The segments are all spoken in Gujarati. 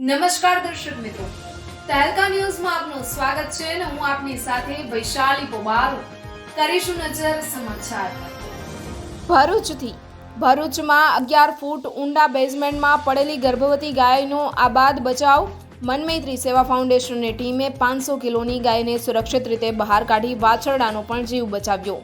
નમસ્કાર દર્શક મિત્રો. તહેલકા ન્યૂઝમાં આપનું સ્વાગત છે અને હું આપની સાથે વૈશાલી પોબારો કરીશું નજર સમાચાર. ભરૂચથી. ભરૂચમાં અગિયાર ફૂટ ઊંડા બેઝમેન્ટમાં પડેલી ગર્ભવતી ગાયનો આબાદ બચાવ. મનમૈત્રી સેવા ફાઉન્ડેશનની ટીમે પાંચસો કિલોની ગાયને સુરક્ષિત રીતે બહાર કાઢી વાછરડાનો પણ જીવ બચાવ્યો.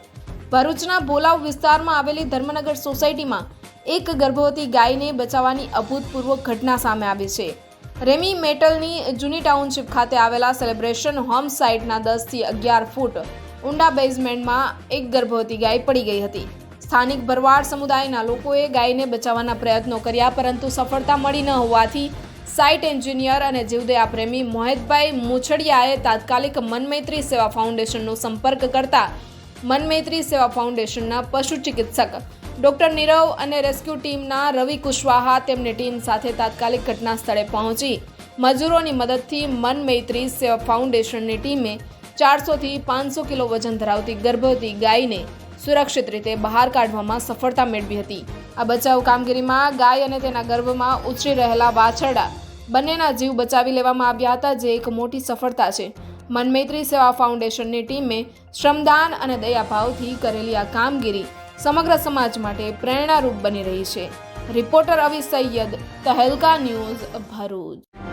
ભરૂચના ભોલાવ વિસ્તારમાં આવેલી ધર્મનગર સોસાયટીમાં એક ગર્ભવતી ગાયને બચાવવાની અભૂતપૂર્વ ઘટના સામે આવી છે. રેમી મેટલની જૂની ટાઉનશીપ ખાતે આવેલા સેલિબ્રેશન હોમ સાઇટના દસથી અગિયાર ફૂટ ઊંડા બેઝમેન્ટમાં એક ગર્ભવતી ગાય પડી ગઈ હતી. સ્થાનિક ભરવાડ સમુદાયના લોકોએ ગાયને બચાવવાના પ્રયત્નો કર્યા, પરંતુ સફળતા મળી ન હોવાથી સાઇટ એન્જિનિયર અને જીવદયા પ્રેમી મોહિતભાઈ મુછડિયાએ તાત્કાલિક મનમૈત્રી સેવા ફાઉન્ડેશનનો સંપર્ક કરતા મનમૈત્રી સેવા ફાઉન્ડેશનના પશુ ચિકિત્સક ડોક્ટર નીરવ અને રેસ્ક્યુ ટીમના રવિ કુશવાહા તેમની ટીમ સાથે તાત્કાલિક ઘટના સ્થળે પહોંચી. મજૂરોની મદદથી મન મૈત્રી સેવા ફાઉન્ડેશનની ટીમે ચારસોથી પાંચસો કિલો વજન ધરાવતી ગર્ભવતી ગાયને સુરક્ષિત રીતે બહાર કાઢવામાં સફળતા મેળવી હતી. આ બચાવ કામગીરીમાં ગાય અને તેના ગર્ભમાં ઉછરી રહેલા વાછરડા બંનેના જીવ બચાવી લેવામાં આવ્યા હતા, જે એક મોટી સફળતા છે. મનમૈત્રી સેવા ફાઉન્ડેશનની ટીમે શ્રમદાન અને દયાભાવથી કરેલી આ કામગીરી સમગ્ર સમાજ માટે પ્રેરણારૂપ બની રહી છે. Reporter Avi Saiyed Tehelka news Bharuch.